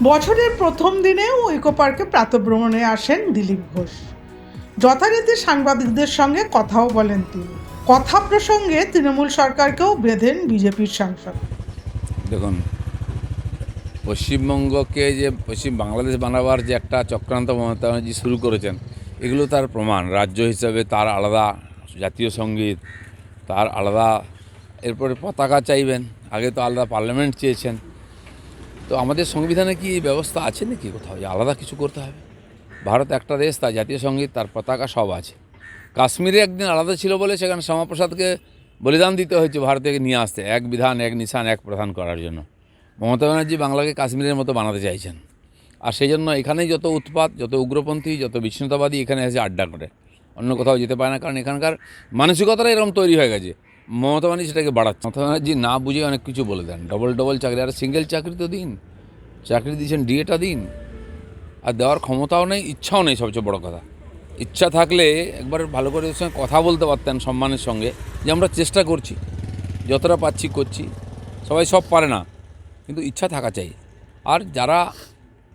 বছরের প্রথম দিনেও ইকো পার্কে প্রাতভ্রমণে আসেন দিলীপ ঘোষ। যথারীতি সাংবাদিকদের সঙ্গে কথাও বলেন তিনি। কথা প্রসঙ্গে তৃণমূল সরকারকেও বেঁধেন বিজেপির সাংসদ। দেখুন, পশ্চিমবঙ্গকে যে পশ্চিম বাংলাদেশ বানাবার যে একটা চক্রান্ত মমতা ব্যানার্জি শুরু করেছেন, এগুলো তার প্রমাণ। রাজ্য হিসাবে তার আলাদা জাতীয় সংগীত, তার আলাদা এরপরে পতাকা চাইবেন, আগে তো আলাদা পার্লামেন্ট চেয়েছেন। তো আমাদের সংবিধানে কি এই ব্যবস্থা আছে নাকি কোথাও? যে আলাদা কিছু করতে হবে? ভারত একটা দেশ, তার জাতীয় সংগীত, তার পতাকা সব আছে। কাশ্মীরে একদিন আলাদা ছিল বলে সেখানে শ্যামাপ্রসাদকে বলিদান দিতে হয়েছে ভারতকে নিয়ে আসতে। এক বিধান, এক নিশান, এক প্রধান করার জন্য। মমতা ব্যানার্জি বাংলাকে কাশ্মীরের মতো বানাতে চাইছেন। আর সেই জন্য এখানেই যত উৎপাত, যত উগ্রপন্থী, যত বিচ্ছিন্নতাবাদী এখানে এসে আড্ডা করে। অন্য কোথাও যেতে পারে না, কারণ এখানকার মানসিকতাটা এরকম তৈরি হয়ে গেছে। মমতা ব্যানার্জি সেটাকে বাড়াচ্ছে। মমতা ব্যানার্জি না বুঝে অনেক কিছু বলে দেন। ডবল ডবল চাকরি, আর সিঙ্গেল চাকরি তো দিন। চাকরি দিয়েছেন ডিএটা দিন। আর দেওয়ার ক্ষমতাও নেই, ইচ্ছাও নেই সবচেয়ে বড় কথা। ইচ্ছা থাকলে একবার ভালো করে ওর সঙ্গে কথা বলতে পারতেন সম্মানের সঙ্গে, যে আমরা চেষ্টা করছি, যতটা পাচ্ছি করছি। সবাই সব পারে না, কিন্তু ইচ্ছা থাকা চাই। আর যারা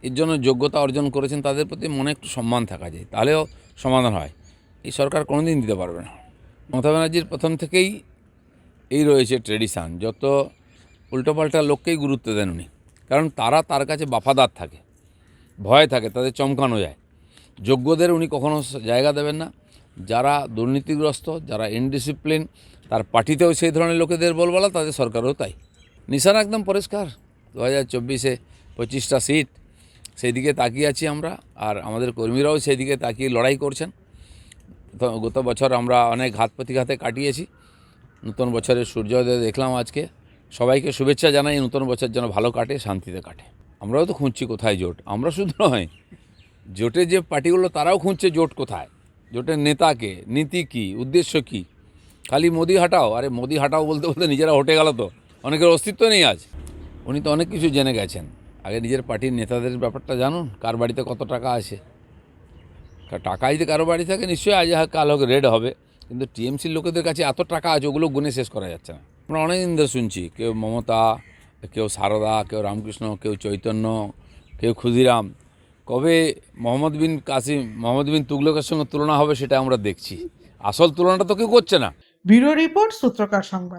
এর জন্য যোগ্যতা অর্জন করেছেন, তাদের প্রতি মনে একটু সম্মান থাকা যায় তাহলেও সমাধান হয়। এই সরকার কোনোদিন দিতে পারবে না। মমতা ব্যানার্জির প্রথম থেকেই এই রয়েছে ট্রেডিশান, যত উল্টোপাল্টা লোককেই গুরুত্ব দেন উনি। কারণ তারা তার কাছে বাফাদার থাকে, ভয় থাকে, তাদের চমকানো যায়। যোগ্যদের উনি কখনো জায়গা দেবেন না। যারা দুর্নীতিগ্রস্ত, যারা ইনডিসিপ্লিন, তার পার্টিতেও সেই ধরনের লোকেদের বলবলা, তাদের সরকারও তাই। নিশান একদম পরিষ্কার। দু হাজার চব্বিশে পঁচিশটা সিট সেই দিকে তাকিয়ে আছি আমরা, আর আমাদের কর্মীরাও সেই দিকে তাকিয়ে লড়াই করছেন। গত বছর আমরা অনেক ঘাত প্রতিঘাতে কাটিয়েছি। নতুন বছরের সূর্যোদয় দেখলাম আজকে। সবাইকে শুভেচ্ছা জানাই, নতুন বছর যেন ভালো কাটে, শান্তিতে কাটে। আমরাও তো খুঁজছি কোথায় জোট। আমরা শুধু নয়, জোটের যে পার্টিগুলো, তারাও খুঁজছে জোট কোথায়? জোটের নেতাকে নীতি কী? উদ্দেশ্য কী? খালি মোদি হাটাও? আরে মোদি হাটাও বলতে বলতে নিজেরা হটে গেল তো। অনেকের অস্তিত্ব নেই আজ। উনি তো অনেক কিছু জেনে গেছেন। আগে নিজের পার্টির নেতাদের ব্যাপারটা জানুন, কার বাড়িতে কত টাকা আছে? টাকা যদি কারও বাড়ি থাকে, নিশ্চয়ই আজ কাল হোক রেড হবে। কিন্তু টিএমসির লোকেদের কাছে এত টাকা আছে, ওগুলো গুনে শেষ করা যাচ্ছে না। আমরা অনেক দিন ধরে শুনছি, কেউ মমতা, কেউ সারদা, কেউ রামকৃষ্ণ, কেউ চৈতন্য, কেউ ক্ষুদিরাম। কবে মোহাম্মদ বিন কাসিম, মোহাম্মদ বিন তুগলকের সঙ্গে তুলনা হবে সেটা আমরা দেখছি। আসল তুলনাটা তো কেউ করছে না। ব্যুরো রিপোর্ট সূত্রকার সংবাদ।